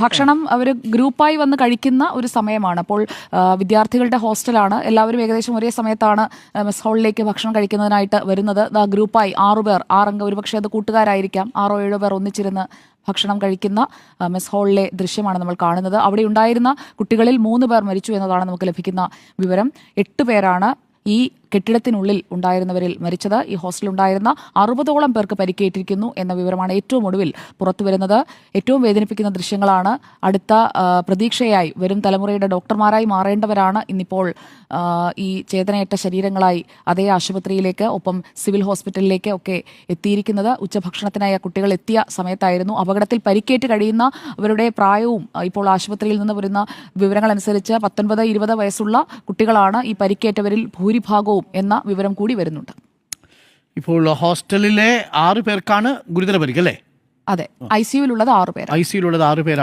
ഭക്ഷണം അവർ ഗ്രൂപ്പായി വന്ന് കഴിക്കുന്ന ഒരു സമയമാണ്. അപ്പോൾ വിദ്യാർത്ഥികളുടെ ഹോസ്റ്റലാണ്. എല്ലാവരും ഏകദേശം ഒരേ സമയത്താണ് മെസ് ഹോളിലേക്ക് ഭക്ഷണം കഴിക്കുന്നതിനായിട്ട് വരുന്നത്. ഗ്രൂപ്പായി ആറുപേർ ഒരു ഒരുപക്ഷെ അത് കൂട്ടുകാരായിരിക്കാം. ആറോ ഏഴോ പേർ ഒന്നിച്ചിരുന്ന് ഭക്ഷണം കഴിക്കുന്ന മെസ് ഹാളിലെ ദൃശ്യമാണ് നമ്മൾ കാണുന്നത്. അവിടെ ഉണ്ടായിരുന്ന കുട്ടികളിൽ മൂന്ന് പേർ മരിച്ചു എന്നതാണ് നമുക്ക് ലഭിക്കുന്ന വിവരം. എട്ട് പേരാണ് ഈ കെട്ടിടത്തിനുള്ളിൽ ഉണ്ടായിരുന്നവരിൽ മരിച്ചത്. ഈ ഹോസ്റ്റലിൽ ഉണ്ടായിരുന്ന അറുപതോളം പേർക്ക് പരിക്കേറ്റിരിക്കുന്നു എന്ന വിവരമാണ് ഏറ്റവും ഒടുവിൽ പുറത്തുവരുന്നത് ഏറ്റവും വേദനിപ്പിക്കുന്ന ദൃശ്യങ്ങളാണ് അടുത്ത പ്രതീക്ഷയായി വരും തലമുറയുടെ ഡോക്ടർമാരായി മാറേണ്ടവരാണ് ഇന്നിപ്പോൾ ഈ ചേതനയേറ്റ ശരീരങ്ങളായി അതേ ആശുപത്രിയിലേക്ക് ഒപ്പം സിവിൽ ഹോസ്പിറ്റലിലേക്ക് ഒക്കെ എത്തിയിരിക്കുന്നത്. ഉച്ചഭക്ഷണത്തിനായി കുട്ടികൾ എത്തിയ സമയത്തായിരുന്നു. അപകടത്തിൽ പരിക്കേറ്റ് കഴിയുന്ന അവരുടെ പ്രായവും ഇപ്പോൾ ആശുപത്രിയിൽ നിന്ന് വരുന്ന വിവരങ്ങൾ അനുസരിച്ച് പത്തൊൻപത് ഇരുപത് വയസ്സുള്ള കുട്ടികളാണ് ഈ പരിക്കേറ്റവരിൽ ഭൂരിഭാഗവും എന്ന വിവരം കൂടി വരുന്നുണ്ട്. ഇപ്പോൾ ഹോസ്റ്റലിലെ ആറ് പേർക്കാണ് ഗുരുതര പരിക്ക് അല്ലേ? അതെ ഐ സിയുള്ളത് ആറ് പേർ ഐ സിയിലുള്ളത് ആറ് പേരാണ്.